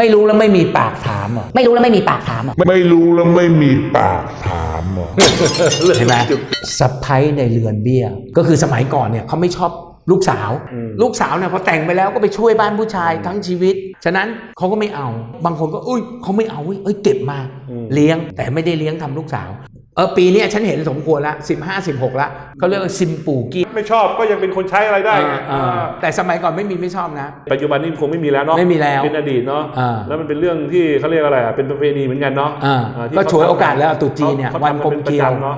ไม่รู้แล้วไม่มีปากถามเหรอไม่รู้แล้วไม่มีปากถามอะไม่รู้แล้วไม่มีปากถามเหรอใช่ไหมสะพ้ยในเรือนเบี้ย ก็คือสมัยก่อนเนี่ยเขาไม่ชอบลูกสาว ลูกสาวเนี่ยพอแต่งไปแล้วก็ไปช่วยบ้านผู้ชายทั้งชีวิต ฉะนั้นเขาก็ไม่เอา บางคนก็อุ้ยเขาไม่เอาเว้ยเอ้ยเก็บมา เลี้ยงแต่ไม่ได้เลี้ยงทำลูกสาวเออปีเนี้ยฉันเห็นสมควรละสิบห้าสิบหกละเขาเรียกว่าซิมปูกี้ไม่ชอบก็ยังเป็นคนใช้อะไรได้ไงอ่าอ่าแต่สมัยก่อนไม่มีไม่ชอบนะ ปัจจุบันนี้คงไม่มีแล้วเนาะไม่มีแล้วเป็นอดีตเนาะอ่า แล้วมันเป็นเรื่องที่เขาเรียกอะไรอะเป็นประเพณีเหมือนกันเนาะอ่าอ่าที่ก็เขฉวยโอกาสแล้วตรุษจีนเนี่ยขาวันทำกลมป็นประเกลียวจำเนาะ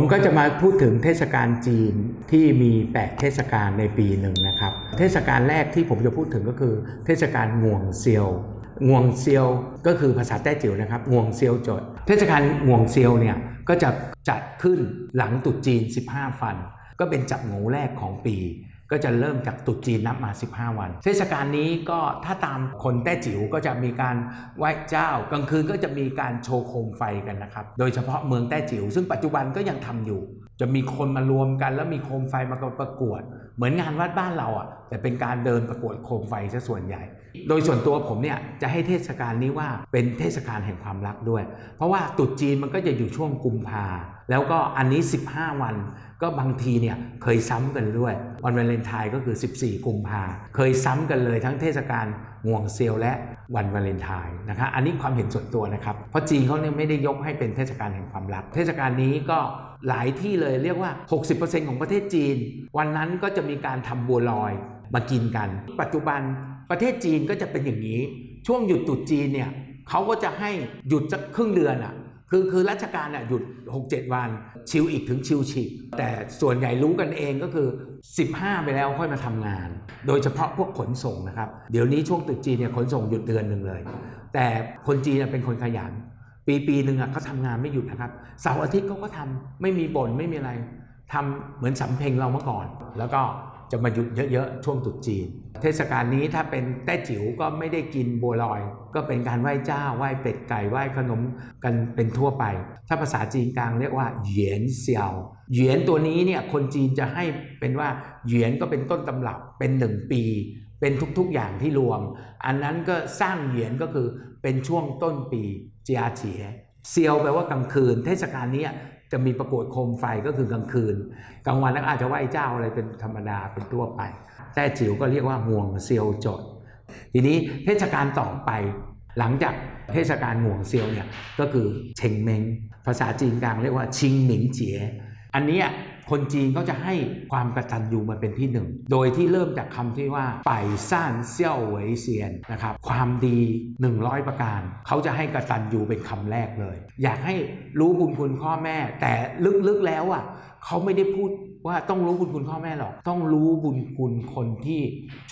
ผมก็จะมาพูดถึงเทศกาลจีนที่มี 8 เทศกาลในปีหนึ่งนะครับ เทศกาลแรกที่ผมจะพูดถึงก็คือ เทศกาลงวงเซียวงวงเซียวก็คือภาษาแต้จิ๋วนะครับงวงเซียวจด เทศกาลงวงเซียวเนี่ยก็จะจัดขึ้นหลังตุดจีน 15 ฟัน ก็เป็นจับงูแรกของปี ก็จะเริ่มจากตุดจีนนับมา 15 วัน เทศกาลนี้ก็ถ้าตามคนแต้จิ๋วก็จะมีการไหว้เจ้ากลางคืนก็จะมีการโชว์โคมไฟกันนะครับ โดยเฉพาะเมืองแต้จิ๋วซึ่งปัจจุบันก็ยังทำอยู่ จะมีคนมารวมกันแล้วมีโคมไฟมาประกวด เหมือนงานวัดบ้านเราอะแต่เป็นการเดินประกวดโคมไฟซะส่วนใหญ่ โดยส่วนตัวผมเนี่ยจะให้เทศกาลนี้ว่าเป็นเทศกาลแห่งความรักด้วย เพราะว่าตรุษจีนมันก็จะอยู่ช่วงกุมภาแล้วก็อันนี้ 15 วัน ก็บางทีเนี่ยเคยซ้ำกันด้วยวันวาเลนไทน์ก็คือ 14 กุมภาเคยซ้ำกันเลยทั้งเทศกาลห่วงเซียวและวันวาเลนไทน์นะคะอันนี้ความเห็นส่วนตัวนะครับ เพราะจีนเขาเนี่ยไม่ได้ยกให้เป็นเทศกาลแห่งความรัก เทศกาลนี้ก็ หลายที่เลยเรียกว่า 60%ของประเทศจีน วันนั้นก็จะมีการทำบัวลอยมากินกัน ปัจจุบันประเทศจีนก็จะเป็นอย่างนี้ ช่วงหยุดตรุษจีนเนี่ยเขาก็จะให้หยุดสักครึ่งเดือนอะคือคือราชการน่ะหยุด 6-7 วัน ชิลอีกถึงชิลฉีกแต่ส่วนใหญ่รู้กันเองก็คือ 15 ไปแล้วค่อยมาทำงาน โดยเฉพาะพวกขนส่งนะครับ เดี๋ยวนี้ช่วงตรุษจีนเนี่ยขนส่งหยุดเดือนหนึ่งเลย แต่คนจีนเป็นคนขยัน ปีปีหนึ่งอะเขาทำงานไม่หยุดนะครับเสาร์อาทิตย์เขาก็ทำไม่มีบ่นไม่มีอะไรทำเหมือนสำเพ็งเราเมื่อก่อน แล้วก็จะมาหยุดเยอะๆช่วงตรุษจีน เทศกาลนี้ถ้าเป็นแต้จิ๋วก็ไม่ได้กินบัวลอย ก็เป็นการไหว้เจ้าไหว้เป็ดไก่ไหว้ขนมกันเป็นทั่วไป ถ้าภาษาจีนกลางเรียกว่าเหยียนเซียวเหยียนตัวนี้เนี่ยคนจีนจะให้เป็นว่าเหยียนก็เป็นต้นตำรับเป็นหนึ่งปีเป็นทุกๆอย่างที่รวม อันนั้นก็สร้างเหยียนก็คือเป็นช่วงต้นปี จียเฉียเซียวแปลว่ากลางคืน เทศกาลนี้จะมีประกวดโคมไฟก็คือกลางคืน กลางวันแล้วอาจจะไหว้เจ้าอะไรเป็นธรรมดาเป็นทั่วไป แต่จิ๋วก็เรียกว่าห่วงเซียวจด ทีนี้เทศกาลต่อไป หลังจากเทศกาลห่วงเซียวเนี่ยก็คือเชงเมงภาษาจีนกลางเรียกว่าชิงหมิงเจียอันนี้ คนจีนเขาจะให้ความกระตัญญูมาเป็นที่หนึ่ง โดยที่เริ่มจากคำที่ว่าไปซ่านเซี่ยวเหวยเซียนนะครับ ความดี 100 ประการ เขาจะให้กระตัญญูเป็นคำแรกเลย อยากให้รู้บุญคุณพ่อแม่ แต่ลึกๆแล้วอะเขาไม่ได้พูดว่าต้องรู้บุญคุณพ่อแม่หรอก ต้องรู้บุญคุณคนที่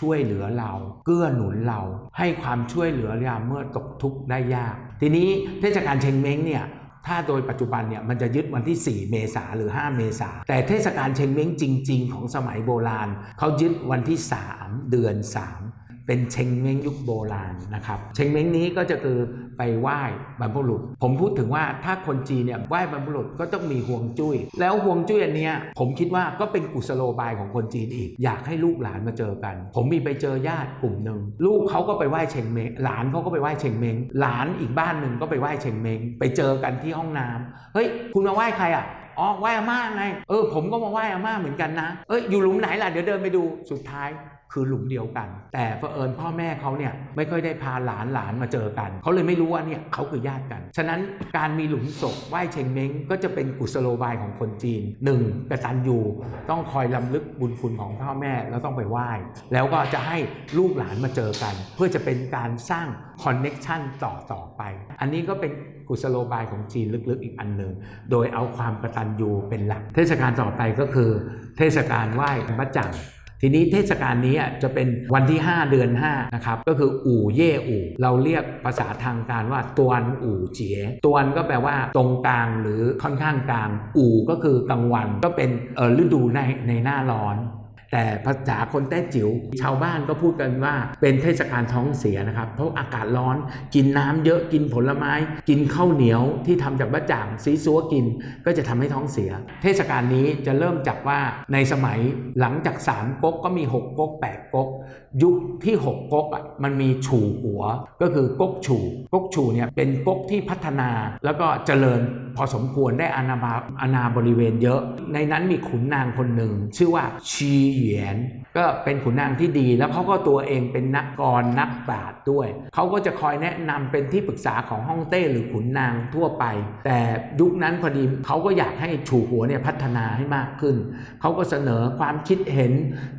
ช่วยเหลือเรา เกื้อหนุนเรา ให้ความช่วยเหลือยามเมื่อตกทุกข์ได้ยาก ทีนี้เทศกาลเชงเม้งเนี่ย ถ้าโดยปัจจุบันเนี่ยมันจะยึดวันที่ 4 เมษาหรือ 5 เมษา แต่เทศกาลเชงเม้งจริง ๆ ของสมัยโบราณ เขายึดวันที่ 3 เดือน 3 เป็นเชงเม้งยุคโบราณนะครับเชงเม้งนี้ก็จะคือไปไหว้บรรพบุรุษ ผมพูดถึงว่าถ้าคนจีนเนี่ยไหว้บรรพบุรุษก็ต้องมีห่วงจุ้ย แล้วห่วงจุ้ยอันเนี้ยผมคิดว่าก็เป็นกุศโลบายของคนจีนอีก อยากให้ลูกหลานมาเจอกัน ผมมีไปเจอญาติกลุ่มหนึ่งลูกเขาก็ไปไหว้เชงเม้งหลานเขาก็ไปไหว้เชงเม้งหลานอีกบ้านหนึ่งก็ไปไหว้เชงเม้งไปเจอกันที่ห้องน้ำเฮ้ยคุณมาไหว้ใครอะ อ๋อไหว้อาม่าไง เออ ผมก็มาไหว้อาม่าเหมือนกันนะ เอ้ยอยู่หลุมไหนล่ะ เดี๋ยวเดินไปดู สุดท้ายคือหลุมเดียวกัน แต่เผอิญพ่อแม่เขาเนี่ยไม่ค่อยได้พาหลานหลานมาเจอกัน เขาเลยไม่รู้ว่าเนี่ยเขาคือญาติกัน ฉะนั้นการมีหลุมศพไหว้เชงเม้งก็จะเป็นกุศโลบายของคนจีนหนึ่งกตัญญูต้องคอยลำลึกบุญคุณของพ่อแม่แล้วต้องไปไหว้ แล้วก็จะให้ลูกหลานมาเจอกัน เพื่อจะเป็นการสร้างคอนเน็ชันต่อต่อไป อันนี้ก็เป็น กุศโลบายของจีนลึกๆอีกอันหนึ่ง โดยเอาความกตัญญูเป็นหลัก เทศกาลต่อไปก็คือ เทศกาลไหว้พระจันทร์ทีนี้เทศกาลนี้จะเป็นวันที่ 5 เดือน5นะครับก็คืออู่เย่อู่ เราเรียกภาษาทางการว่าตวนอู่เจียตวนก็แปลว่าตรงกลางหรือค่อนข้างกลาง อู่ก็คือกลางวันก็เป็นฤดูในในหน้าร้อน แต่ภาษาคนแต้จิ๋วชาวบ้านก็พูดกันว่าเป็นเทศกาลท้องเสียนะครับ เพราะอากาศร้อนกินน้ำเยอะกินผลไม้ กินข้าวเหนียวที่ทำจากบะจ่างซีซัวกินก็จะทำให้ท้องเสีย เทศกาลนี้จะเริ่มจากว่าในสมัยหลังจาก3ก๊กก็มี 6ก๊ก8ก๊กยุคที่ 6ก๊กอะมันมีฉู่หัว ก็คือก๊กฉู่ก๊กฉู่เนี่ยเป็นก๊กที่พัฒนาแล้วก็เจริญพอสมควรได้อาณาบาอาณาบริเวณเยอะ ในนั้นมีขุนนางคนหนึ่งชื่อว่าชีหยียน ก็เป็นขุนนางที่ดีแล้วเขาก็ตัวเองเป็นนักกรนักปราชญ์ด้วย เขาก็จะคอยแนะนำเป็นที่ปรึกษาของฮ่องเต้หรือขุนนางทั่วไป แต่ยุคนั้นพอดีเขาก็อยากให้ฉูหัวเนี่ยพัฒนาให้มากขึ้น เขาก็เสนอความคิดเห็น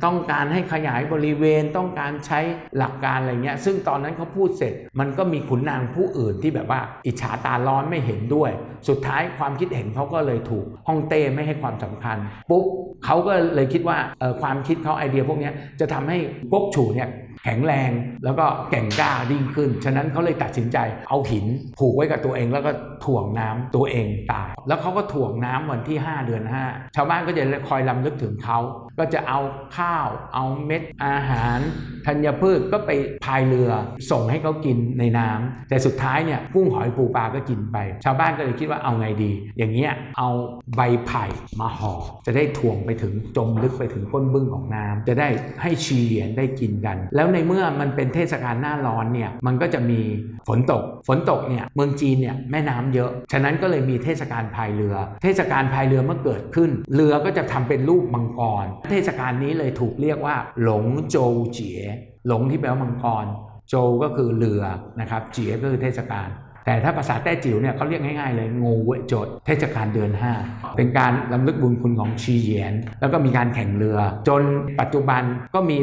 ต้องการให้ขยายบริเวณต้องการใช้หลักการอะไรเงี้ยซึ่งตอนนั้นเขาพูดเสร็จ มันก็มีขุนนางผู้อื่นที่แบบว่าอิจฉาตาร้อนไม่เห็นด้วย สุดท้ายความคิดเห็นเขาก็เลยถูกฮ่องเต้ไม่ให้ความสำคัญปุ๊บเขาก็เลยคิดว่าเออความคิดเขาไอเดียพวกนี้จะทำให้ก๊กฉูเนี่ย แข็งแรง แล้วก็แก่งกล้ายิ่งขึ้น ฉะนั้นเขาเลยตัดสินใจเอาหินผูกไว้กับตัวเองแล้วก็ถ่วงน้ำตัวเองตาย แล้วเขาก็ถ่วงน้ำวันที่ 5 เดือน 5 ชาวบ้านก็จะคอยลำลึกถึงเขาก็จะเอาข้าว เอาเม็ดอาหารธัญพืชก็ไปพายเรือส่งให้เขากินในน้ำแต่สุดท้ายเนี่ยกุ้งหอยปูปลาก็กินไป ชาวบ้านก็เลยคิดว่าเอาไงดี อย่างเงี้ยเอาใบไผ่มาห่อจะได้ถ่วงไปถึงจมลึกไปถึงก้นบึ้งของน้ำจะได้ให้ชีเหียนได้กินกัน แล้วในเมื่อมันเป็นเทศกาลหน้าร้อนเนี่ยมันก็จะมีฝนตก ฝนตกเนี่ยเมืองจีนเนี่ยแม่น้ำเยอะ ฉะนั้นก็เลยมีเทศกาลพายเรือ เทศกาลพายเรือเมื่อเกิดขึ้น เรือก็จะทำเป็นรูปมังกร เทศกาลนี้เลยถูกเรียกว่า หลงโจวเจี๋ยหลงที่แปลว่ามังกร โจวก็คือเรือนะครับ เจี๋ยก็คือเทศกาล แต่ถ้าภาษาแต้จิ๋วเนี่ยเขาเรียกง่ายๆเลยงูเวโจดเทศกาลเดือน 5 เป็นการลำลึกบุญคุณของชีเหยียน แล้วก็มีการแข่งเรือ จนปัจจุบันก็มี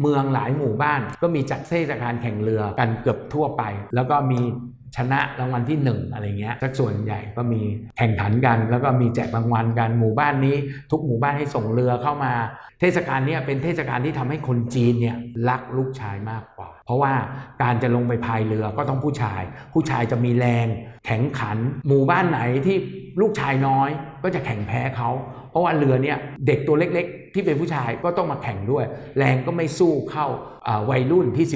เมืองหลายหมู่บ้าน ก็มีจัดเทศกาลแข่งเรือกันเกือบทั่วไป แล้วก็มี ชนะรางวัลที่1อะไรเงี้ยสักส่วนใหญ่ก็มีแข่งขันกัน แล้วก็มีแจกรางวัลกันหมู่บ้านนี้ ทุกหมู่บ้านให้ส่งเรือเข้ามา เทศกาลนี้เป็นเทศกาลที่ทำให้คนจีนเนี่ยรักลูกชายมากกว่า เพราะว่าการจะลงไปพายเรือก็ต้องผู้ชาย ผู้ชายจะมีแรง แข็งขัน หมู่บ้านไหนที่ลูกชายน้อยก็จะแข่งแพ้เขาเพราะว่าเรือเนี่ยเด็กตัวเล็กๆ ที่เป็นผู้ชายก็ต้องมาแข่งด้วย แรงก็ไม่สู้เข้าวัยรุ่นที่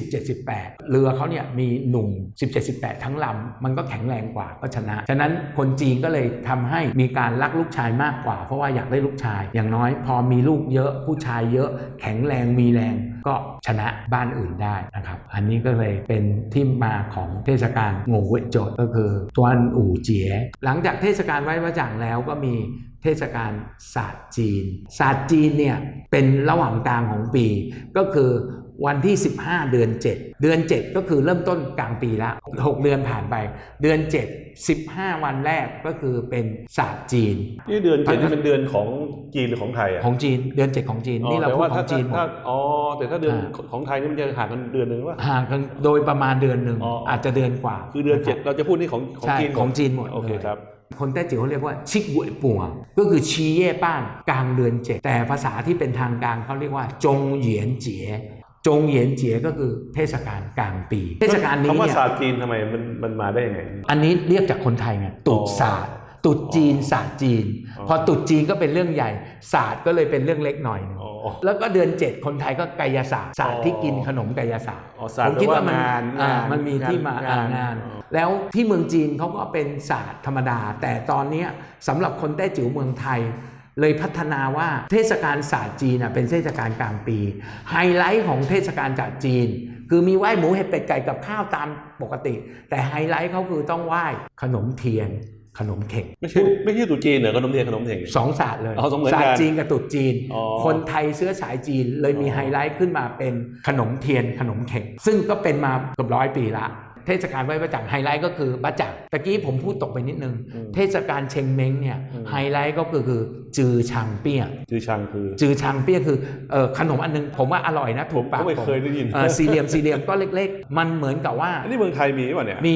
17-18 เรือเขาเนี่ยมีหนุ่ม 17-18 ทั้งลำมันก็แข็งแรงกว่าก็ชนะ ฉะนั้นคนจีนก็เลยทำให้มีการรักลูกชายมากกว่า เพราะว่าอยากได้ลูกชาย อย่างน้อยพอมีลูกเยอะผู้ชายเยอะ แข็งแรงมีแรงก็ชนะบ้านอื่นได้นะครับ อันนี้ก็เลยเป็นที่มาของเทศกาลงูเวโจดก็คือตวนอู่เจี๋ยหลังจากเทศกาลไหว้พระจันแล้วก็มีเทศกาลศาสตร์จีนศาสตร์จีนเนี่ยเป็นระหว่างกลางของปี ก็คือวันที่ 15 เดือน 7 เดือน 7 ก็คือเริ่มต้นกลางปีละ6เดือนผ่านไป เดือน 7 15 วันแรกก็คือเป็นศาสตร์จีนนี่เดือนเจ็ดนี่เป็นเดือนของจีนหรือของไทยอะของจีนเดือน 7 ของจีนนี่เราแต่พูว่าดขถ้าองจีนหมถ้าดอ๋อแต่ถ้าเดือนอ่าของไทยนี่มันจะห่างกันเดือนหนึ่งว่าห่างกันโดยประมาณเดือนหนึ่งอ๋อออาจจะเดือนกว่า คือเดือนเจ็ดเราจะพูดนี่ของของใช่จีนหมดของจีนหมดโอเคลยครับ คนแต้จิ๋วเขาเรียกว่าชิกเวยปัวก็คือชีเย่ป้านกลางเดือนเจ็ดแต่ภาษาที่เป็นทางการเขาเรียกว่า จงเหยียนเจี๋ยจงเหยียนเจี๋ยก็คือเทศกาลกลางปี เทศกาลนี้คำว่าเนี่ยศาสตร์จีนทำไมมันมันมาได้ยังไง อันนี้เรียกจากคนไทยไงตรุษศาสตร์ตรุษจีนศาสตร์จีนอ๋อพอตรุษจีนก็เป็นเรื่องใหญ่ศาสตร์ก็เลยเป็นเรื่องเล็กหน่อยหนึ่งอ๋อ แล้วก็เดือนเจ็ดคนไทยก็กายศาสตร์ศาสตร์ที่กินขนมกายศาสตร์อ๋อศาสตร์ผมคิดว่ามันแปลว่างานอ่างานมันมีที่มางานอ่งานอ๋อแล้วที่เมืองจีนเขาก็เป็นศาสตร์ธรรมดา แต่ตอนเนี้ยสำหรับคนแต้จิ๋วเมืองไทยเลยพัฒนาว่าเทศกาลศาสตร์จีนน่ะเป็นเทศกาลกลางปี ไฮไลท์ของเทศกาลศาสตร์จีน คือมีไหว้หมูเห็ดเป็ดไก่กับข้าวตามปกติ แต่ไฮไลท์เขาคือต้องไหว้ขนมเทียน ขนมเข่งไม่ใช่ไม่ใช่ตรุษจีนเหรอขนมเทียนขนมเทียนสองศาสตร์เลยอ๋อเหมือนกันศาสตร์จีนกับตรุษจีนอ๋อคนไทยเชื้อสายจีนเลยมีอ๋อไฮไลท์ขึ้นมาเป็นขนมเทียนขนมเข่ง ซึ่งก็เป็นมาเกือบร้อยปีละเทศกาลไหว้พระจันทร์ไฮไลท์ก็คือบะจังตะกี้ผมพูดตกไปนิดนึงอืมเทศกาลเชงเม้งเนี่ยอืมไฮไลท์ก็คือคือจือชังเปี้ยจือชังคือ จือชังเปี้ยคือเออขนมอันนึงผมว่าอร่อยนะถูกปากผมก็ไม่ผมเคยได้ยินเออสี่เหลี่ยมสี่เหลี่ยมก็เล็ก ๆ มันเหมือนกับว่าอันนี้เมืองไทยมีป่ะเนี่ยมี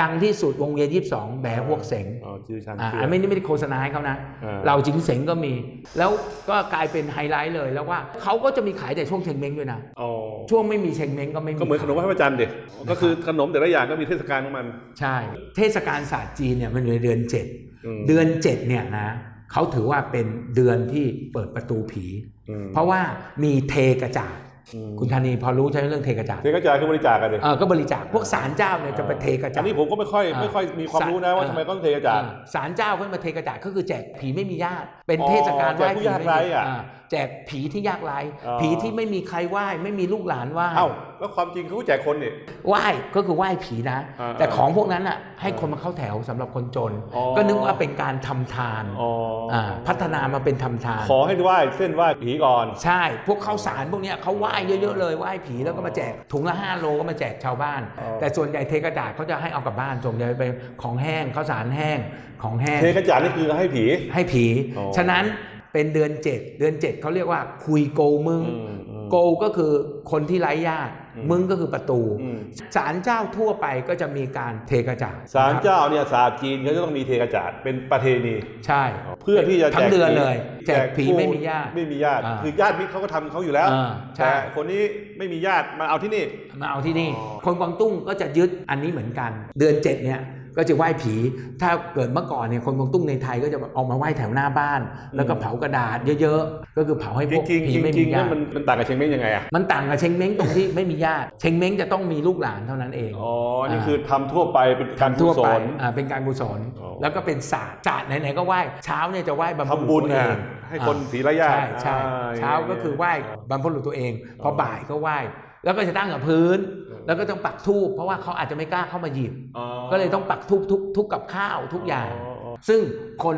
ดังที่สุดวงเวียนยี่สิบสองแบฮวกเสงอ๋อชื่อช่างอ่าเชื่อันไม่ได้ไม่ได้โฆษณาให้เขานะอ่าเราจิงเสงก็มี แล้วก็กลายเป็นไฮไลท์เลยแล้วว่าเขาก็จะมีขายแต่ช่วงเชงเม้งด้วยนะอ๋อช่วงไม่มีเชงเม้งก็ไม่มีก็เหมือนขนมไหว้พระจันทร์ดิก็คือขนมแต่ละอย่างก็มีเทศกาลของมัน ใช่ เทศกาลศาสตร์จีนเนี่ยมันอยู่ในเดือนเจ็ดอืมเดือนเจ็ดเนี่ยนะเขาถือว่าเป็นเดือนที่เปิดประตูผีอืมเพราะว่ามีเทกระจาดอืม คุณธานีพอรู้ใช่ไหมเรื่องเทกระจาดเทกระจายคือบริจาคกันดิเออก็บริจาคพวกศาลเจ้าเนี่ยจะไปเทกระจาอัดนนี้ผมก็ไม่ค่อยไม่ค่อยมีความรู้นะว่าทำไมต้องเทกระจาดอ่ศาลเจ้าเขามาเทกระจาดก็คือแจกผีไม่มีญาติเป็นอ๋อเทศกาลไหว้แจกผู้ผียากไร้อะา แจกผีที่ยากไร้อ๋อ ผีที่ไม่มีใครไหว้ไม่มีลูกหลานไหว้เอ้าแล้วความจริงเขาก็แจกคนนี่ ไหว้ก็คือไหว้ผีนะ อ่าแต่ของพวกนั้นอะให้คนมาเข้าแถวสำหรับคนจน อ๋อ ก็นึกว่าเป็นการทำทานอ๋อออ่าพัฒนามาเป็นทำทาน ขอให้ไหว้เส้นไหว้ผีก่อน ใช่ พวกข้าวสารพวกเนี้ยเขาไหว้เยอะๆเลยไหว้ผีแล้วก็มาแจกถุงละ5โลก็มาแจกชาวบ้าน อ๋อ แต่ส่วนใหญ่เทกระดาษเขาจะให้เอากลับบ้านส่วนใหญ่เป็นของแห้งข้าวสารแห้งของแห้ง เทกระจาดนี่คือให้ผี ให้ผี อ๋อ ฉะนั้น เป็นเดือน7เดือน7เขาเรียกว่าคุยโกมึงอืมอืมโกก็คือคนที่ไร้ญาติอืมมึงก็คือประตูอืมศาลเจ้าทั่วไปก็จะมีการเทกระจาดศาลเจ้าเนี่ยศาสตร์จีนเขาจะต้องมีเทกระจาดเป็นประเพณีใช่ เพื่อที่จะทั้งแจกเดือนผีเลยแจกผีผู้ไม่มีญาติไม่มีญาติอ่าคือญาติมิตรเขาก็ทำเขาอยู่แล้วอ่าใช่แต่คนนี้ไม่มีญาติมาเอาที่นี่มาเอาที่นี่อ๋อคนกวางตุ้งก็จะยึดอันนี้เหมือนกัน เดือนเจ็ดเนี่ย ก็จะไหว้ผี ถ้าเกิดเมื่อก่อนเนี่ยคนกวางตุ้งในไทยก็จะออกมาไหว้แถวหน้าบ้าน แล้วก็เผากระดาษเยอะๆ ก็คือเผาให้พจวกริงผีๆจไม่ริมีงๆญาแล้วติมันมันต่างกับเชงเม้งยังไงอะมันต่างกับเชงเม้งตรงที่ไม่มีญาติเชงเม้งจะต้องมีลูกหลานเท่านั้นเองอ๋อนี่คือทำทั่วไปเป็นการทั่กุวศไปลอ่าเป็นการกุศลอ๋อแล้วก็เป็นศาสตร์ศาสตร์ไหนๆก็ไหว้เช้าเนี่ยจะไหว้บรรพทำบุญตัวเอนะงให้คนอ่าผีไร้ญาติใช่ใช่อ่าเช้าก็คือไหว้บรรพบุรุษตัวเอง พอบ่ายก็ไหว้ แล้วก็จะตั้งกับพื้น แล้วก็ต้องปักธูปเพราะว่าเขาอาจจะไม่กล้าเข้ามาหยิบอ๋อก็เลยต้องปักทุกทุกทุกกับข้าวทุกอย่างอ๋ออ๋อซึ่งคน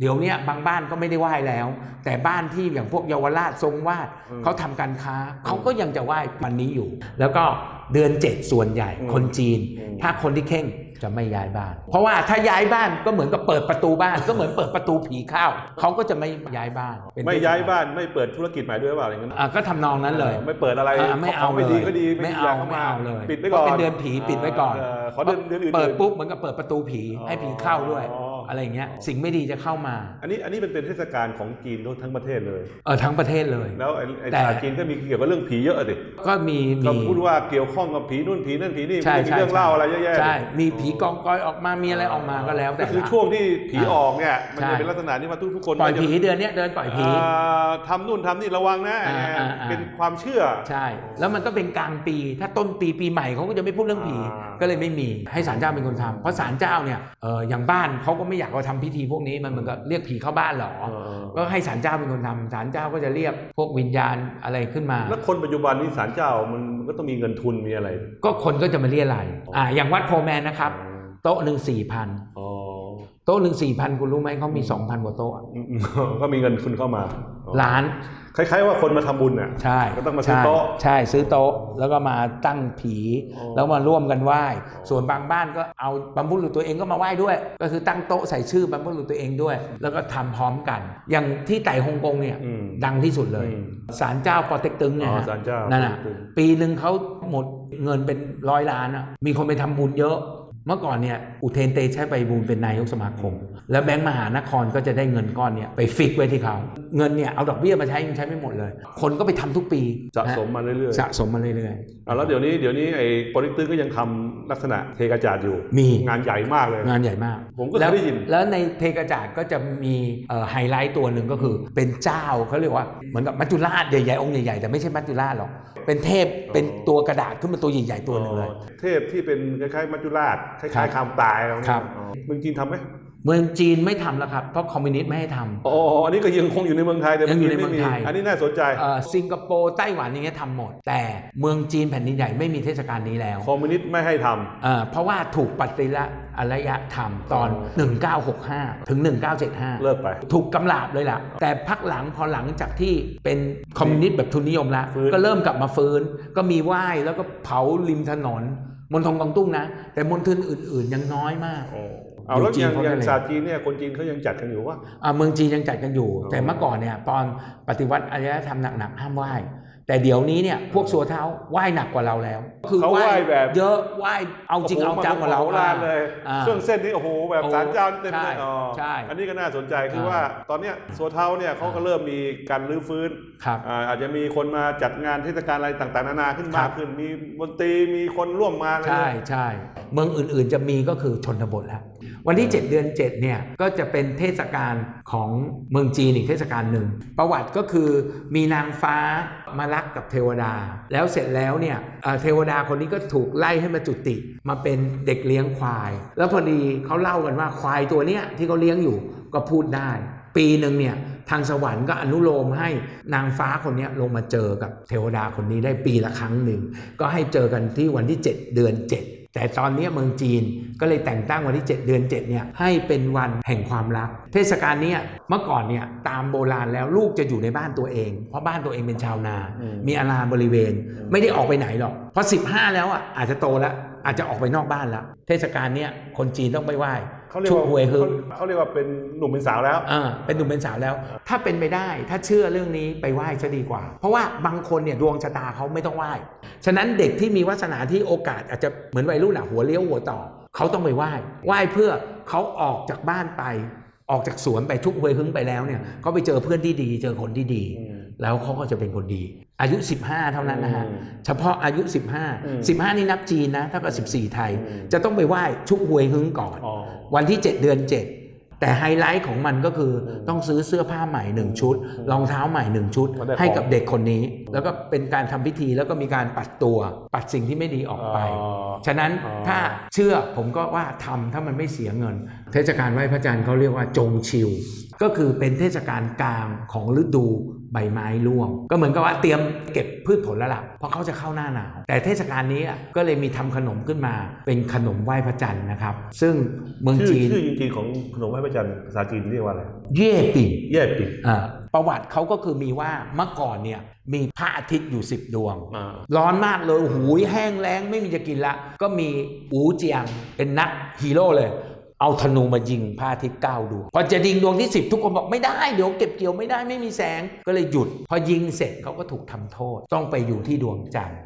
เดี๋ยวเนี้ยบางบ้านก็ไม่ได้ไหว้แล้ว แต่บ้านที่อย่างพวกเยาวราชทรงวาดเขาทำการค้าเขาก็ยังจะไหว้วันนี้อยู่ แล้วก็เดือนเจ็ดส่วนใหญ่คนจีน ถ้าคนที่เข่ง จะไม่ย้ายบ้าน เพราะว่าถ้าย้ายบ้านก็เหมือนกับเปิดประตูบ้านก็เหมือนเปิดประตูผีเข้าเขาก็จะไม่ย้ายบ้านเป็นไม่ย้ายบ้านไม่เปิดธุรกิจใหม่ด้วยหรือเปล่าอย่างนั้นอะก็ทำนองนั้นเลย ไม่เปิดอะไรอะไม่เอาขงไม่ดีเลยก็ดีไม่ดีเอาย่เข้าไม่เอาเลยปิดไว้ก่อนเพราะเป็นเดือนผีปิดไว้ก่อนเขอเดือนเดือนอื่นเปิดปุ๊บเหมือนกับเปิดประตูผีอ๋อให้ผีเข้าด้วย อ๋อออะไรอย่างเงี้ยสิ่งไม่ดีจะเข้ามา อันนี้อันนี้มันเป็นเทศกาลของจีนทั้งประเทศเลยเออทั้งประเทศเลย แล้วไอ้ไอ้แต่ศาสตร์จีนก็มีเกี่ยวกับเรื่องผีเยอะดิก็มีก็มีพูดว่าเกี่ยวข้องกับผีนู่นผีนั่นผีนี่ใช่มันมีใช่เรื่องเล่าอะไรเยอะแยะใช่มีผีกองกอยออกมามีอะไรออกมาก็แล้วแต่ก็คือละช่วงที่ผีออกเนี่ยมันใช่จะเป็นลักษณะที่ว่าทุกทุกๆคนปล่อยก็จะผีเดือนเนี้ยเดินปล่อยผีอ่าทำนู่นทำนี่ระวังนะอ่าอ่าอ่าเป็นความเชื่อใช่ แล้วมันก็เป็นกลางปี ถ้าต้นปีปีใหม่เขาก็จะไม่พูดเรื่องผีอ่าก็เลยไม่มีให้ศาลเจ้าเป็นคนทำเพราะศาลเจ้าเนี่ยเอออย่างบ้านเขาก็ไม่อยากเอาทำพิธีพวกนี้มันเหมือนกับเรียกผีเข้าบ้านเหรอเออก็ให้ศาลเจ้าเป็นคนทำศาลเจ้าก็จะเรียกพวกวิญญาณอะไรขึ้นมา แล้วคนปัจจุบันนี้ศาลเจ้ามันมันก็ต้องมีเงินทุนมีอะไร ก็คนก็จะมาเรียอะไรยอ่าอย่างวัดโพแมนนะครับ โต๊ะหนึ่งสี่พันอ๋อ โต๊ะหนึ่งสี่พันคุณรู้ไหมเขามีสองพันกว่าโต๊ะอะอืมอืมก็มีเงินทุนเข้ามาอ๋อล้าน คล้ายๆว่าคนมาทำบุญอะใช่ก็ต้องมาซื้อใช่โต๊ะใช่ซื้อโต๊ะแล้วก็มาตั้งผีอ๋อแล้วมาร่วมกันไหว้อ๋อส่วนบางบ้านก็เอาบรรพบุรุษตัวเองก็มาไหว้ด้วย ก็คือตั้งโต๊ะใส่ชื่อบรรพบุรุษตัวเองด้วย แล้วก็ทำพร้อมกัน อย่างที่ไต่ฮ่องกงเนี่ยอืมดังที่สุดเลยอืมศาลเจ้าปอเต็กตึงเนี่ยอ๋อฮะศาลเจ้านั่นน่ะปอเต็กตึงปีหนึ่งเขาหมดเงินเป็นร้อยล้านอะมีคนไปทำบุญเยอะ เมื่อก่อนเนี่ยอุเทนเตใช้ไปบูลย์เป็นนายกสมาคม แล้วแบงก์มหานครก็จะได้เงินก้อนเนี่ยไปฟิกไว้ที่เขาเงินเนี่ยเอาดอกเบี้ยมาใช้ยังใช้ไม่หมดเลย คนก็ไปทำทุกปีสะสมนมาเรื่อยสะสมมาเรื่อยๆอะแล้วเดี๋ยวนี้เดี๋ยวนี้ไอ้โปรดิกตึ้งก็ยังทำลักษณะเทกระจาดอยู่ๆมีงานใหญ่มากเลย งานใหญ่มาก ผมก็เคยแล้วได้ยิน แล้วในเทกระจาดก็จะมีเอ่อไฮไลท์ตัวหนึ่งก็คือ เป็นเจ้าเขาเรียกว่าเหมือนกับมัจจุราชใหญ่ๆองค์ใหญ่ๆแต่ไม่ใช่มัจจุราชหรอกเป็นเทพเป็นตัวกระดาษขึ้นมาตัวใหญ่ๆตัวหนึ่งเลยอ๋อเทพที่เป็นคล้ายๆมัจจุราชคครัล้ายบๆคำตายแล้วเนี่ยครับอ๋อเมืองจีนทำไหมเมืองจีนไม่ทำแล้วครับ เพราะคอมมิวนิสต์ไม่ให้ทำ อ๋อ อันนี้ก็ยังคงอยู่ในเมืองไทยแต่ยังอยู่ในไเมืองไทย อันนี้น่าสนใจเอ่อสิงคโปร์ไต้หวันอย่างเงี้ยทำหมด แต่เมืองจีนแผ่นดินใหญ่ไม่มีเทศกาลนี้แล้ว คอมมิวนิสต์ไม่ให้ทำเอ่อเพราะว่าถูกปฏิละอารยธรรมตอน 1965 ถึง 1975 เลิกไป ถูกกำลาบเลยล่ะ แต่พักหลังพอหลังจากที่เป็นคอมมิวนิสต์แบบทุนนิยมละฟื้นก็เริ่มกลับมาฟื้น ก็มีไหว้แล้วก็เผาริมถนนม ณฑลกวางตุ้งนะ แต่มณฑลอื่น ๆ ยังน้อยมากอ๋อเอาแล้วอยู่จีนอย่างเขาอย่างก็เลยศาสตร์จีนเนี่ยคนจีนเขายังจัดกันอยู่ว่าอ่าเมืองจีนยังจัดกันอยู่อ๋อแต่เมื่อก่อนเนี่ยตอนปฏิวัติอารยธรรมหนักๆห้ามไหว้ แต่เดี๋ยวนี้เนี่ยพวกสัวเท้าไหว้หนักกว่าเราแล้วเขาไหว้แบบเยอะไหว้เอาจริงเอาจังกว่าเราโอ้โหมโหฬารเลยอ่าเครื่องเส้นนี่โอ้โหแบบโอ้สารเจ้าเต็มใช่เลยอ๋อใช่อันนี้ก็น่าสนใจคืออ่าว่าตอนเนี้ยโซเทาเนี่ยเขาก็เริ่มมีการรื้อฟื้นครับอ่าอาจจะมีคนมาจัดงานเทศกาลอะไรต่างๆนานาขึ้นครัมากบขึ้นมีดนตรีมีคนร่วมมาอะไรใช่เนี่ยใช่เมืองอื่นๆจะมีก็คือชนบทแล้ว วันที่ 7 เดือน7เนี่ยก็จะเป็นเทศกาลของเมืองจีนอีกเทศกาลหนึ่ง ประวัติก็คือมีนางฟ้ามารักกับเทวดา แล้วเสร็จแล้วเนี่ยเเทวดาคนนี้ก็ถูกไล่ให้มาจุติมาเป็นเด็กเลี้ยงควาย แล้วพอดีเขาเล่ากันว่าควายตัวเนี้ยที่เขาเลี้ยงอยู่ก็พูดได้ ปีหนึ่งเนี่ยทางสวรรค์ก็อนุโลมให้นางฟ้าคนนี้ลงมาเจอกับเทวดาคนนี้ได้ปีละครั้งหนึ่ง ก็ให้เจอกันที่วันที่ 7 เดือน 7 แต่ตอนเนี้ยเมืองจีนก็เลยแต่งตั้งวันที่ 7 เดือน7เนี่ยให้เป็นวันแห่งความรัก เทศกาลเนี้ยเมื่อก่อนเนี่ยตามโบราณแล้วลูกจะอยู่ในบ้านตัวเอง เพราะบ้านตัวเองเป็นชาวนาอืมมีอาณาบริเวณ ไม่ได้ออกไปไหนหรอกเพราะ 15 แล้วอะอาจจะโตแล้ว อาจจะออกไปนอกบ้านแล้วเทศกาลเนี้ยคนจีนต้องไปไหว้เขาเรียกชุกว่าหวยฮึงเขาเขาเรียกว่าเป็นหนุ่มเป็นสาวแล้ว อ่าเป็นหนุ่มเป็นสาวแล้ว ถ้าเป็นไปได้ถ้าเชื่อเรื่องนี้ไปไหว้จะดีกว่า เพราะว่าบางคนเนี่ยดวงชะตาเขาไม่ต้องไหว้ฉะนั้นเด็กที่มีวาสนาที่โอกาสอาจจะเหมือนวัยรุ่นอะหัวเลี้ยวหัวต่อเขาต้องไปไหว้ไหว้เพื่อเขาออกจากบ้านไป ออกจากสวนไปทุกเวยหึงไปแล้วเนี่ยเขาไปเจอเพื่อนที่ดี เจอคนที่ดีอืมแล้วเขาก็จะเป็นคนดี อายุ 15 เท่านั้นนะฮะอืมเฉพาะอายุอืม15 15 นี่นับจีนนะเท่ากับ 14 ไทยอืมจะต้องไปไหว้ชุกหวยหึงก่อนอ๋อวันที่ 7 เดือน 7 แต่ไฮไลท์ของมันก็คืออมต้องซื้อเสื้อผ้าใหม่ 1 ชุด รองเท้าใหม่ 1 ชุดก็ได้ของให้กับเด็กคนนี้ แล้วก็เป็นการทำพิธีแล้วก็มีการปัดตัวปัดสิ่งที่ไม่ดีออกไปอ๋อฉะนั้นอ๋อถ้าเชื่อผมก็ว่าทำถ้ามันไม่เสียเงิน เทศกาลไหว้พระจันทร์เขาเรียกว่าจงชิว ก็คือเป็นเทศกาลกลางของฤดูใบไม้ร่วง ก็เหมือนกับว่าเตรียมเก็บพืชผลแล้วล่ะเพราะเขาจะเข้าหน้าหนาว แต่เทศกาลนี้อะก็เลยมีทำขนมขึ้นมา เป็นขนมไหว้พระจันทร์นะครับ ซึ่งเมืองชื่อจีนชื่อจริงๆของขนมไหว้พระจันทร์ภาษาจีนเรียกว่าอะไรเย่ปิ่งเย่ปิ่งอ่าประวัติเขาก็คือมีว่าเมื่อก่อนเนี่ยมีพระอาทิตย์อยู่ 10 ดวงอ่าร้อนมากเลยหูยแห้งแล้งไม่มีจะกินละ ก็มีอูเจียงเป็นนักฮีโร่เลย เอาธนูมายิงพระอาทิตย์เก้าดวงพอจะยิงดวงที่ 10 ทุกคนบอกไม่ได้เดี๋ยวเก็บเกี่ยวไม่ได้ไม่มีแสงก็เลยหยุด พอยิงเสร็จเขาก็ถูกทำโทษ ต้องไปอยู่ที่ดวงจันทร์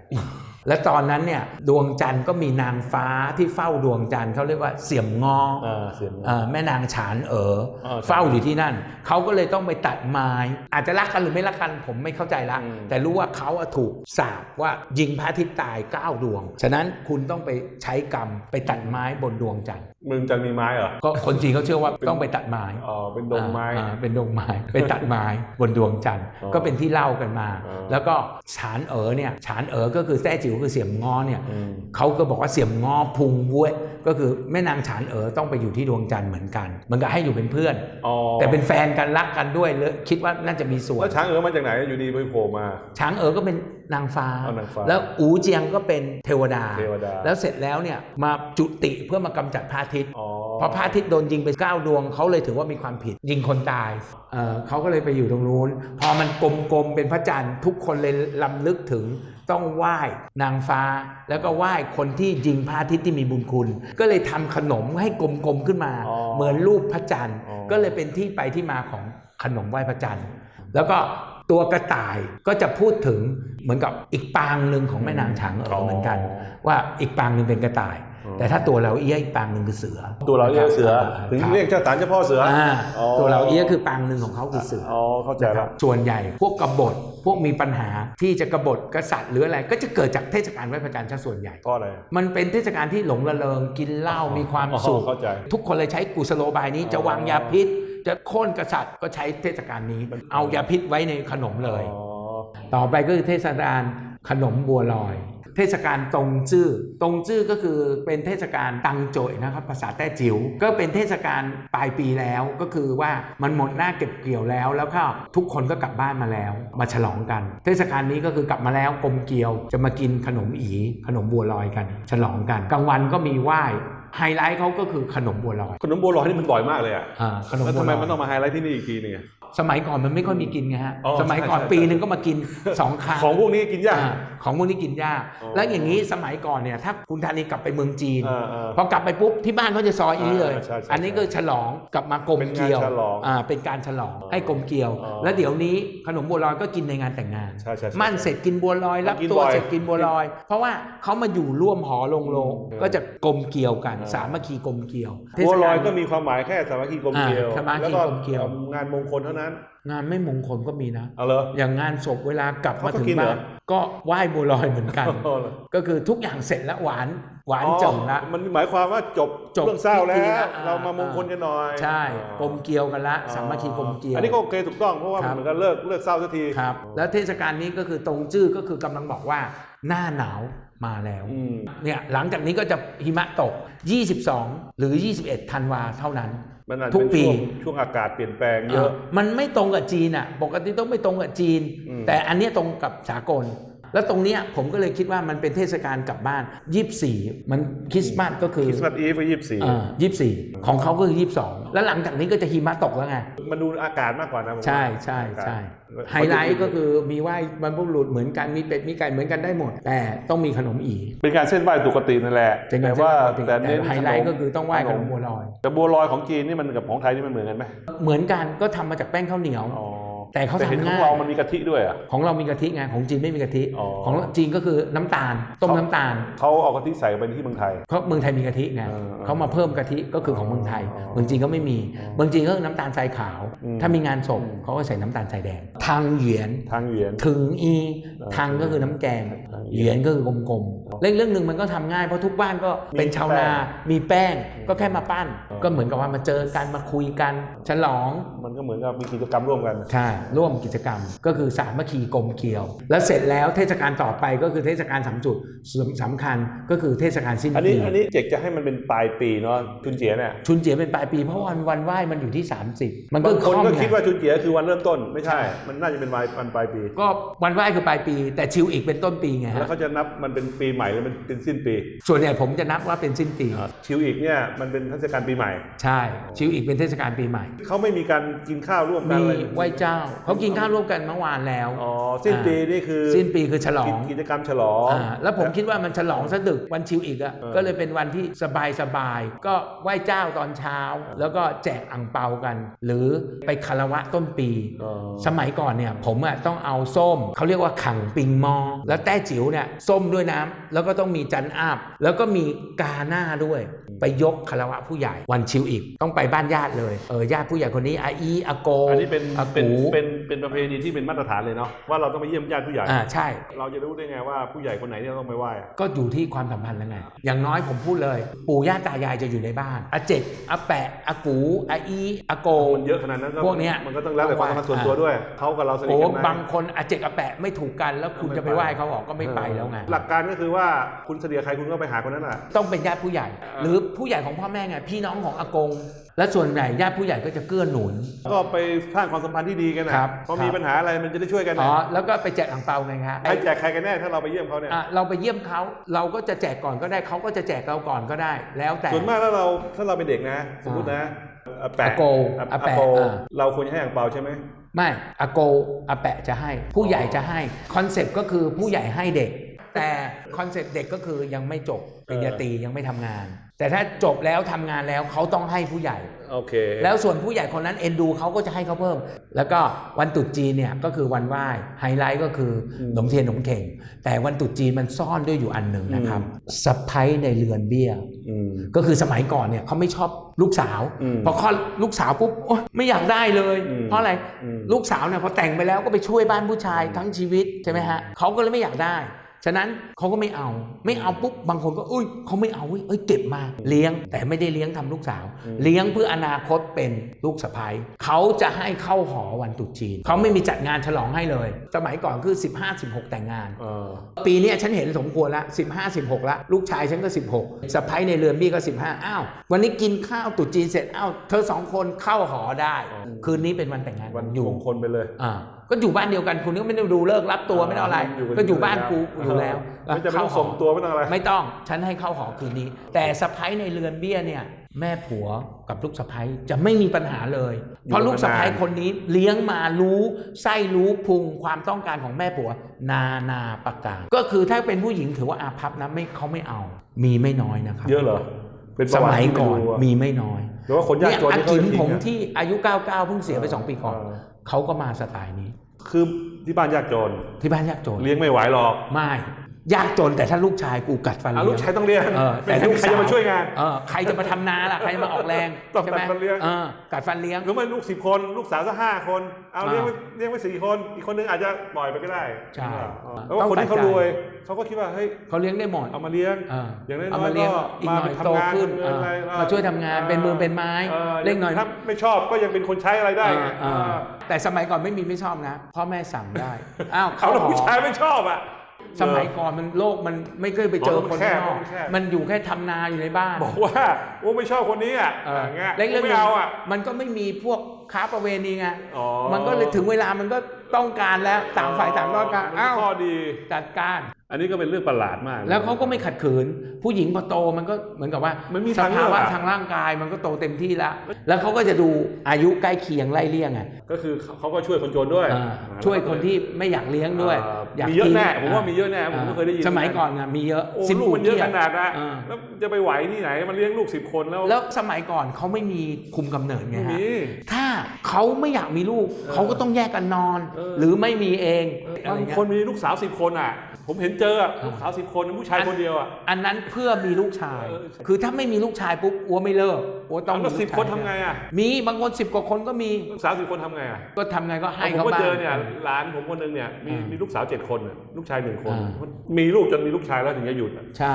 และตอนนั้นเนี่ยดวงจันทร์ก็มีนางฟ้าที่เฝ้าดวงจันทร์เขาเรียกว่าเสี่ยมงออ่าเสียงเอ่อแม่นางฉานเอ๋ออ่าเฝ้าอยู่ที่นั่น เขาก็เลยต้องไปตัดไม้ อาจจะรักกันหรือไม่รักกันผมไม่เข้าใจละอืมแต่รู้ว่าเขาอะถูกสาปว่ายิงพระอาทิตย์ตาย9ดวง ฉะนั้นคุณต้องไปใช้กรรมไปตัดไม้บนดวงจันทร์เมืองจันทร์มีไม้เหรอ ก็คนจีนเขาเชื่อว่าต้องไปตัดไม้ อ๋อ เป็นดงไม้อ่าเป็นดงไม้ ไปตัดไม้บนดวงจันทร์อ๋อก็เป็นที่เล่ากันมาอ๋อแล้วก็ฉานเอ๋อเนี่ย ฉานเอ๋อก็คือแท้จิ๋วคือเสียมงอเนี่ยอืมเขาก็บอกว่าเสี่ยมงอพุงเว้ยก็คือแม่นางฉานเอ๋อต้องไปอยู่ที่ดวงจันทร์เหมือนกันเหมือนกับให้อยู่เป็นเพื่อนอ๋อแต่เป็นแฟนกันรักกันด้วยเลยคิดว่าน่าจะมีส่วนแล้วช้างเอ๋อมาจากไหนอยู่ดีไปโผล่มา ช้างเอ๋อก็เป็นนางฟ้าเอานางฟ้าแล้วอูเจียงก็เป็นเทวดาเทวดา แล้วเสร็จแล้วเนี่ยมาจุติเพื่อมากำจัดพระอาทิตย์ อ๋อพอพระอาทิตย์โดนยิงไป9ดวงเขาเลยถือว่ามีความผิดยิงคนตายเอ่อเขาก็เลยไปอยู่ตรงนู้น พอมันกลมๆเป็นพระจันทร์ทุกคนเลยลำลึกถึงต้องไหว้นางฟ้า แล้วก็ไหว้คนที่ยิงพระอาทิตย์ที่มีบุญคุณ ก็เลยทำขนมให้กลมๆขึ้นมาอ๋อเหมือนรูปพระจันทร์อ๋อก็เลยเป็นที่ไปที่มาของขนมไหว้พระจันทร์แล้วก็ตัวกระต่ายก็จะพูดถึงเหมือนกับอีกปางหนึ่งของแม่นางฉางเอ๋อเหมือนกัน ว่าอีกปางหนึ่งเป็นกระต่ายอ๋อ แต่ถ้าตัวเราเอี้ยอีกปางหนึ่งคือเสือ ตัวเราเรียกเสือครับถึงเรียกเจ้าตานเจ้าพ่อเสือออ่าอ๋อตัวเราเอี้ยคือปางหนึ่งของเขาคือเสืออ๋อเข้าใจนะคแล้รัวบส่วนใหญ่พวกกบฏพวกมีปัญหาที่จะกบฏกษัตริย์หรืออะไรก็จะเกิดจากเทศกาลไหว้พระจันทร์ซะส่วนใหญ่ก็อะไรมันเป็นเทศกาลที่หลงระเริงกินเหล้ามีความสุขอ๋อเข้าใจทุกคนเลยใช้กุศโลบายนี้จะวางยาพิษ จะโค่นกษัตริย์ก็ใช้เทศกาลนี้ เอายาพิษไว้ในขนมเลยอ๋อต่อไปก็คือเทศกาลขนมบัวลอย เทศกาลตรงจื้อตรงจื้อก็คือเป็นเทศกาลตังโจยนะครับภาษาแต้จิ๋วก็เป็นเทศกาลปลายปีแล้วก็คือว่ามันหมดหน้าเก็บเกี่ยวแล้ว แล้วก็ทุกคนก็กลับบ้านมาแล้ว มาฉลองกัน เทศกาลนี้ก็คือกลับมาแล้วกลมเกลียวจะมากินขนมอีขนมบัวลอยกัน ฉลองกันกลางวันก็มีไหว้ไฮไลท์เขาก็คือขนมบัวลอย ขนมบัวลอยนี่มันบ่อยมากเลยอะอ่าขนมแล้วบัทำวไมลอยมันต้องมาไฮไลท์ที่นี่อีกทีหนึงอะ สมัยก่อนมันไม่ค่อยมีกินไงฮะ อ๋อสมัยก่อนใช่ใช่ ปีหนึ่งก็มากินสองครั้งของพวกนี้กินยาก อ่าขของพวกนี้กินยาก อ๋อ แล้วอย่างนี้สมัยก่อนเนี่ยถ้าคุณธานีกลับไปเมืองจีน อ่าอ่า พอกลับไปปุ๊บที่บ้านเขาจะซอยอันนี้เลย อ่าใช่ใช่อันนี้ก็ฉลองกลับมากลมเป็นงานเกลียวฉลองอ่าเป็นการฉลองอ๋อให้กลมเกลียว อ๋อ แล้วเดี๋ยวนี้ขนมบัวลอยก็กินในงานแต่งงาน ใช่ใช่ใช่ มั่นเสร็จกินบัวลอยรับกินตัวบ่อยเสร็จกินบัวลอย เพราะว่าเขามาอยู่ร่วมหอลงโลงอืมก็จะกลมเกลียวกัน อ่า สามัคคีกลมเกลียวบัวลอยเทศาก็มีความหมายแค่สามัคคีกลมเกลียวอ่าสามัคคีแล้วก็กลมเกลียวงานมงคลเท่านั้นงานไม่มงคลก็มีนะเอาเหรออย่างงานศพเวลากลับมาเขาก็ถึงกินเหรอบ้านก็ไหว้บัวลอยเหมือนกันเอาเหรอก็คือทุกอย่างเสร็จแล้วหวานหวานอ๋อเจิ่งละมันหมายความว่าจบจบเรื่องเศร้าแล้พิธีวละอ่าเรามามงคลกันหน่อย ใช่อ๋อกลมเกลียวกันละอ๋อสามัคคีกลมเกลียว อันนี้ก็โอเคถูกต้องเพราะว่าครัมันบเหมือนกันเลิกเลิกเศร้าสักทีครับแล้วเทศกาลนี้ก็คือตรงจื้อก็คือกำลังบอกว่าหน้าหนาวมาแล้วอืมเนี่ยหลังจากนี้ก็จะหิมะตก 22 หรือ 21ธันวาเท่านั้น มันอาจทุจะกเป็นปีช่วงช่วงอากาศเปลี่ยนแปลงเยอะอ่ามันไม่ตรงกับจีนอะ ปกติต้องไม่ตรงกับจีน อืม แต่อันเนี้ยตรงกับสากล แล้วตรงเนี้ยผมก็เลยคิดว่ามันเป็นเทศกาลกลับบ้าน 24 มันคริสต์มาสก็คือคริสต์มาสอีฟก็ยี่สิบสี่ยี่สี่ของเขาก็คือ 22 แล้วหลังจากนี้ก็จะหิมะตกแล้วไง มันดูอากาศมากกว่านะผมว่าใช่ใช่อากาศใช่ไฮไลท์ก็คือมีไหว้บรรพบุรุษเหมือนกันมีเป็ดมีไก่เหมือนกันได้หมด แต่ต้องมีขนมอีเป็นการเส้นไหว้ปกตินั่นแหละเป็นกาแต่รว่าแต่แต่แต่เน้นไฮไลท์ก็คือต้องไหว้ขนมบัวลอย แต่บัวลอยของจีนนี่มันกับของไทยนี่มันเหมือนกันไหมเหมือนกันก็ทำมาจากแป้งข้าวเหนียว อ๋อ แต่เขาเห็นทำของง่ายเรามันมีกะทิด้วยอะ ของเรามีกะทิไงของจีนไม่มีกะทิอ๋อ ของจีนก็คือน้ำตาล ต้มน้ำตาลเขาเอากะทิใส่ไปที่เมืองไทย เพราะเมืองไทยมีกะทิไงเออเขามาเพิ่มกะทิก็คือของเมืองไทยอ๋อเมืองจีนก็ไม่มีอ๋อเมืองจีนก็น้ำตาลทรายขาว อืม ถ้ามีงานศพอืมเขาก็ใส่น้ำตาลทรายแดงทางเหวียน ทางเหวียน ถึงอีเออทางก็คือน้ำแกงทางเหเหวีวียยนนก็คือกลมๆเรื่องเรื่องหนึ่งมันก็ทำง่ายเพราะทุกบ้านก็เป็นมีชาวนา แป้งมีแป้งอืมก็แค่มาปั้นอ๋อก็เหมือนกับว่ามาเจอกันมาคุยกันฉลองมันก็เหมือนกับมีกิจกรรมร่วมกัน ใช่ร่วมกิจกรรม ก็คือสามัคคีกลมเกลียว แล้วเสร็จแล้วเทศกาลต่อไปก็คือเทศกาลสามจุดสำคัญก็คือเทศกาลสิ้นอันนี้ปีอันนี้เจกจะให้มันเป็นปลายปีเนาะชุนเจียเนี่ยชุนเจียเป็นปลายปีเพราะวันวันไหว้มันอยู่ที่ 30 มันก็บางคนล่อมก็ไงคิดว่าชุนเจียคือวันเริ่มต้นไม่ใช่ใช่มันน่าจะเป็นวันวันปลายปี ก็วันไหว้คือปลายปี แต่ชิวอีกเป็นต้นปีไงแล้วฮะเขาจะนับมันเป็นปีใหม่หรือมันเป็นสิ้นปีส่วนใหญ่ผมจะนับว่าเป็นสิ้นปีชิวอีกเนี่ยมันเป็นเทศกาลปีใหม่ ใช่ ชิวอีกเป็นเทศกาลปีใหม่ เขาไม่มีการกินข้าวร่วมกันมีอะไร ไหว้เจ้าเขากินข้าวร่วมกันเมื่อวานแล้วอ๋อสิ้นปีนี่คือสิ้นปีคือฉลองกิจกรรมฉลองอ่าแล้วผมคิดว่ามันฉลองสะดึกวันชิวอีกอะเออก็เลยเป็นวันที่สบายสบายๆก็ไหว้เจ้าตอนเช้า แล้วก็แจกอ่างเปากัน หรือไปคารวะต้นปีอ๋อสมัยก่อนเนี่ยผมอะต้องเอาส้มเขาเรียกว่าขังปิงมอ แล้วแต้จิ๋วเนี่ยส้มด้วยน้ำแล้วก็ต้องมีจันอาบแล้วก็มีกาหน้าด้วยไปยกคารวะผู้ใหญ่วันชิวอีก ต้องไปบ้านญาติเลยเออญาติผู้ใหญ่คนนี้อาอีอาโกอันนี้เป็นอาเป็นกูเป็นเป็นประเพณีที่เป็นมาตรฐานเลยเนาะว่าเราต้องไปเยี่ยมญาติผู้ใหญ่อ่าใช่ เราจะรู้ได้ไงว่าผู้ใหญ่คนไหนที่เราต้องไปไหว้อะก็อยู่ที่ความสัมพันธ์แล้วไงอย่างน้อยผมพูดเลย ปู่ย่าตายายจะอยู่ในบ้านอาเจกอาแปะอากูอาอีอาโกมันเยอะขนาดนั้นก็พวกเนี้ยมันก็ต้องแล้วแต่ความสัมพันธ์ส่วนตัวด้วยเขากับเราสนิทโอ้กันไหมบางคนอาเจกอาแปะไม่ถูกกันแล้วคุณจะไปไหว้เขาออกก็ไม่ไปแล้วไงหลักการก็คือว่าคุณเสนียใครคุณก็ไปหาคนนั้นแหละต้องเป็นญาติผู้ใหญ่ หรือผู้ใหญ่ของพ่อแม่ไงพี่น้องของอากง และส่วนใหญ่ญาติผู้ใหญ่ก็จะเกื้อหนุน ก็ไปสร้างความสัมพันธ์ที่ดีกันนะครับพอมีครับปัญหาอะไรมันจะได้ช่วยกันอ๋นะอแล้วก็ไปแจกอ่างเปาไงครับใครแจกใครกันแน่ถ้าเราไปเยี่ยมเขาเนี่ยอะเราไปเยี่ยมเขาเราก็จะแจกก่อนก็ได้เขาก็จะแจกเราก่อนก็ได้ แล้วแต่ส่วนมากถ้าเราถ้าเราเป็นเด็กนะ สมมตินะอาแปะอาโกอาอาแปะโกอ่าเราควรจะให้อ่างเปาใช่ไหมไม่อาโกอาแปะจะให้ ผู้ใหญ่จะให้คอนเซปต์ก็คือผู้ใหญ่ให้เด็ก แต่คอนเซปต์เด็กก็คือยังไม่จบปริญญาตรียังไม่ทำงาน แต่ถ้าจบแล้วทำงานแล้วเขาต้องให้ผู้ใหญ่โอเคแล้วส่วนผู้ใหญ่คนนั้นเอ็นดูเขาก็จะให้เขาเพิ่ม แล้วก็วันตรุษจีนเนี่ยก็คือวันไหว้ไฮไลท์ก็คืออมหนมเทียนหนมเข่ง แต่วันตรุษจีนมันซ่อนด้วยอยู่อันหนึ่งนะครับสะพ้ยในเรือนเบี้ยอืมก็คือสมัยก่อนเนี่ยเขาไม่ชอบลูกสาวอืมพอคลอดลูกสาวปุ๊บโอ๊ยไม่อยากได้เลยอืมเพราะอะไรอืมลูกสาวเนี่ยพอแต่งไปแล้วก็ไปช่วยบ้านผู้ชายทั้งชีวิตใช่ไหมฮะเขาก็เลยไม่อยากได้ ฉะนั้นเขาก็ไม่เอา ไม่เอาปุ๊บบางคนก็เอ้ยเขาไม่เอาเว้ยเอ้ยเก็บมาเลี้ยงแต่ไม่ได้เลี้ยงทำลูกสาว เลี้ยงเพื่ออนาคตเป็นลูกสะใภ้เขาจะให้เข้าหอวันตรุษจีนเขาไม่มีจัดงานฉลองให้เลย สมัยก่อนคือ 15 16 แต่งงานเออปีเนี้ยฉันเห็นสมควรละ15 16ละลูกชายฉันก็ 16สะพ้ายในเรือนบี้ก็ 15อ้าววันนี้กินข้าวตรุษจีนเสร็จอ้าวเธอสองคนเข้าหอได้ คืนนี้เป็นวันแต่งงานวันอยู่มงคลไปเลยอ่า ก็อยู่บ้านเดียวกันคุณก็ไม่ได้ดูเลิกรับตัวไม่ต้องอะไรอยู่กันก็อยู่บ้านอยู่กูแล้วอยู่แล้วไม่จำเป็นต้องเข้าหอส่งตัวไม่ต้องอะไร ไม่ต้องฉันให้เข้าหอคืนนี้ แต่สะพ้ยในเรือนเบี้ยเนี่ย แม่ผัวกับลูกสะพ้ยจะไม่มีปัญหาเลย เพราะลูกสะพ้ยคนนี้เลี้ยงมารู้ไส้รู้พุงความต้องการของแม่ผัว นานาประการก็คือถ้าเป็นผู้หญิงถือว่าอาภัพนะไม่เขาไม่เอา มีไม่น้อยนะครับเยอะเหรอเป็นปสระวัติมัยที่ไก่อนรู้ะมีไม่น้อยหรือว่าคนยากเนี่ยจนอาที่เขากิมทิ้งผมอะที่อายุ 99 เพิ่งเสียไป 2 ปีก่อน เออเขาก็มาสไตล์นี้ คือที่บ้านยากจนที่บ้านยากจนเลี้ยงไม่ไหวหรอกไม่ ยากจนแต่ถ้าลูกชายกูกัดฟันอะเลี้ลูยกงชายต้องเลี้ยงเออแต่แต่ลูลูกกใครสาว จะมาช่วยงาน เออใครจะมาทำนาล่ะใครจะมาออกแรงต้องใช่ไหมกัดฟันเลี้ยงเออกัดฟันเลี้ยง หรือไม่ลูกสิบคน ลูกสาวสักห้าคน เอาอ่าเลี้ยงไว้เลี้ยงไว้สี่คน อีกคนนึงอาจจะปล่อยไปก็ได้ใช่อ่าแล้วว่าคนที่เขาต้องตัดใจ รวยเขาก็คิดว่าเฮ้ยเขาเลี้ยงได้หมดเอามาเลี้ยง เอออย่างน้อยๆเอามาเลี้ยงก็อีกหน่อยมาโตทำงานขึ้นทำเงินอะไรเออมาช่วยทำงานเป็นมือเป็นไม้ออเล็กหน่อย ถ้าไม่ชอบก็ยังเป็นคนใช้อะไรได้ไงเออเออแต่สมัยก่อนไม่มีไม่ชอบนะพ่อแม่สั่งได้ อ้าวเขาเขาแล้วหอผู้ชายไม่ชอบอะ สมัยก่อนมันโลกมันไม่เคยไปเจออ๋อคนมันแคข้างบนอกมันแคบมันอยู่แค่ทำนาอยู่ในบ้าน บอกว่าโอ้ไม่ชอบคนนี้อะเอออย่างเงี้ยเล็กเรื่องไม่เอาอะมันก็ไม่มีพวกค้าประเวณีไงอ๋อมันก็เลยถึงเวลามันก็ต้องการแล้วต่างฝ่ายต่างต้องการมันอ้าวข้อดีจัดการ อันนี้ก็เป็นเรื่องประหลาดมาก แล้วเขาก็ไม่ขัดขืน ผู้หญิงพอโตมันก็เหมือนกับว่ามันมีสทางเลืภาอกวะอะทางร่างกายมันก็โตเต็มที่แล้ว แล้วเขาก็จะดูอายุใกล้เคียงไล่เลี่ยงไงก็คือเขาก็ช่วยคนจนด้วยอ่าช่วยคนที่ไม่อยากเลี้ยงด้วยอ่าอยากมีเยอะกิแน่ผมว่ามีเยอะแน่ผมก็เคยได้ยินสมัยก่อนนะมีเยอะโอ้ซิลูกมันเยอะกี้ขนาดนะอ่าแล้วจะไปไหวที่ไหนมันเลี้ยงลูกสิบคนแล้ว แล้วสมัยก่อนเขาไม่มีคุมกำเนิดไงไม่ฮะมีถ้าเขาไม่อยากมีลูกเขาก็ต้องแยกกันนอนเออหรือไม่มีเองอะไรบางเงี้ยคนมีลูกสาวสิบคนอะ ผมเห็นเจออะเออลูกสาวสิบคนผู้ชายคนเดียวอะอันนั้นเพื่อมีลูกชายเออคือถ้าไม่มีลูกชายปุ๊บอัวไม่เลิกอัวต้องมีแล้วลูกสิบชายคนทำไงอะมีบางคนสิบกว่าคนก็มีลูกสาวสิบคนทำไงอะก็ทำไงก็ให้ผมเขาก็บ้างเจอเนี่ยหลานผมคนหนึงเนี่ยมีอ่ามีมีลูกสาวเจ็ดคนอะลูกชายหนึ่งคนอ่ามีลูกจนมีลูกชายแล้วถึงจะหยุดอะใช่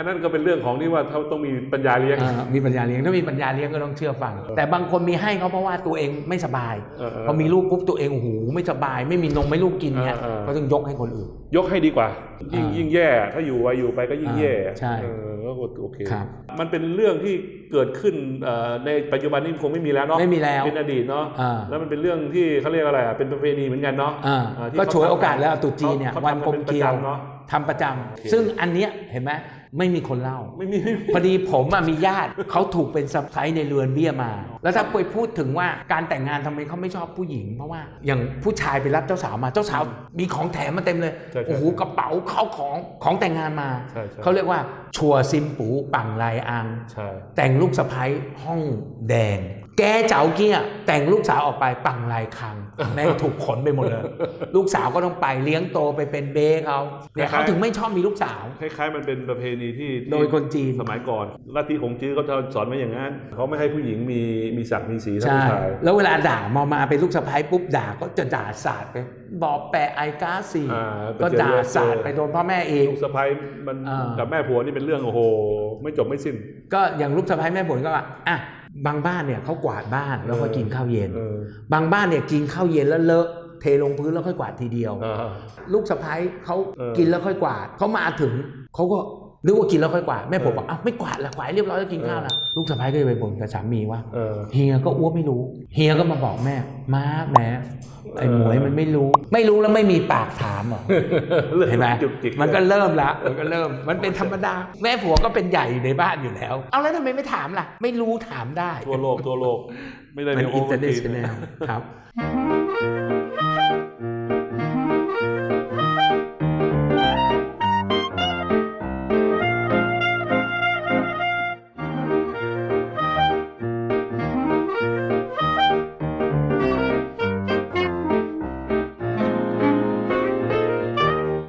อันนั้นก็เป็นเรื่องของที่ว่าเขาต้องมีปัญญาเลี้ยงเออมีปัญญาเลี้ยงถ้ามีปัญญาเลี้ยงก็ต้องเชื่อฟัง แต่บางคนมีให้เขาเพราะว่าตัวเองไม่สบายเออเออพอมีลูกปุ๊บตัวเองโอ้โหไม่สบาย ไม่มีนมไม่ลูกกินเนี่ยเออเออ ก็ต้องยกให้คนอื่น ยกให้ดีกว่า ยิ่งอ่ายิ่ยิ่งแย่ ถ้าอยู่ไปอยู่ไปก็ยิ่งแย่อ่าใช่ เออก็โอเค ครับ มันเป็นเรื่องที่เกิดขึ้นเอ่อในปัจจุบันนี้คงไม่มีแล้วเนาะไม่มีแล้วเป็นอดีตเนาะอ่า แล้วมันเป็นเรื่องที่เขาเรียกอะไรอะเป็นประเพณีเหมือนกันเนาะอ่าอ่าที่ก็เขาฉวยโอกาสแล้วตรุษจีนเนี่ย เขาวันทำกลมเป็นเกลียวประจำเนอะทำประจำโอเคซึ่งอันเนี้ยเห็นไหม ไม่มีคนเล่าไม่มีไม่มีพอดีผมอะมีญาติเขาถูกเป็นสะพ้ายในเรือนเบี้ยมา แล้วถ้าไปพูดถึงว่าการแต่งงานทำไมเขาไม่ชอบผู้หญิง เพราะว่าอย่างผู้ชายไปรับเจ้าสาวมาเจ้าสาวมีของแถมมาเต็มเลยใช่ใช่โอ้โหกระเป๋าเข้าของของแต่งงานมา ใช่ใช่ เขาเรียกว่าชัวซิมปูปังลายอัง ใช่ แต่งลูกสะพ้ายห้องแดง แกเจ้าเกี้ยแต่งลูกสาวออกไปปังลายคังแม่งถูกขนไปหมดเลย ลูกสาวก็ต้องไปเลี้ยงโตไปเป็นเบ้เขาเนี่ยเขาถึงไม่ชอบมีลูกสาว คล้ายๆ มันเป็นประเพณีที่ที่โดยคนจีนสมัยก่อนลัทธิของจื้อเขาจะสอนไว้อย่างนั้นเขาไม่ให้ผู้หญิงมีมีศักดิ์มีสีเท่าใช่ผู้ชายแล้วเวลาด่ามามาเป็นลูกสะพ้ายปุ๊บด่าก็จะด่าสาดไปบอกแปะไอก้าสีอ่าไปก็เจอด่าเรื่องสาดไปโดนพ่อแม่เองลูกสะพ้ายมันอ่ากักับแม่ผัวนี่เป็นเรื่องโอ้โหไม่จบไม่สิ้น ก็อย่างลูกสะพ้ายแม่บ่นก็ว่าอะ บางบ้านเนี่ยเขากวาดบ้านแล้วก็กินข้าวเย็นเออบางบ้านเนี่ยกินข้าวเย็นแล้วเลอะเทลงพื้นแล้วค่อยกวาดทีเดียวอ่าลูกสะพ้ายเขาเออกินแล้วค่อยกวาดเขามาถึงเขาก็ นึกว่ากินแล้วค่อยกวาดแม่ผมเออบอกอ้าวไม่กวาดละกวาดให้เรียบร้อยแล้วกินข้าวนะลูกสะพ้ายก็เลยไปบ่นกับสามีว่าเออเฮียก็อ้วไม่รู้เฮียก็มาบอกแม่ม้าแหมไอ้หมวยมันไม่รู้ ไม่รู้แล้วไม่มีปากถามเหรอเห็นไหมจุกจิกมันก็เริ่มละมันก็เริ่มมันเป็นธรรมดา แม่ผัวก็เป็นใหญ่อยู่ในบ้านอยู่แล้ว เอาแล้วทำไมไม่ถามล่ะ ไม่รู้ถามได้ ทั่วโลกทั่วโลก ไม่ได้เป็นในอินเตอร์เนจีชั่นแนลครับ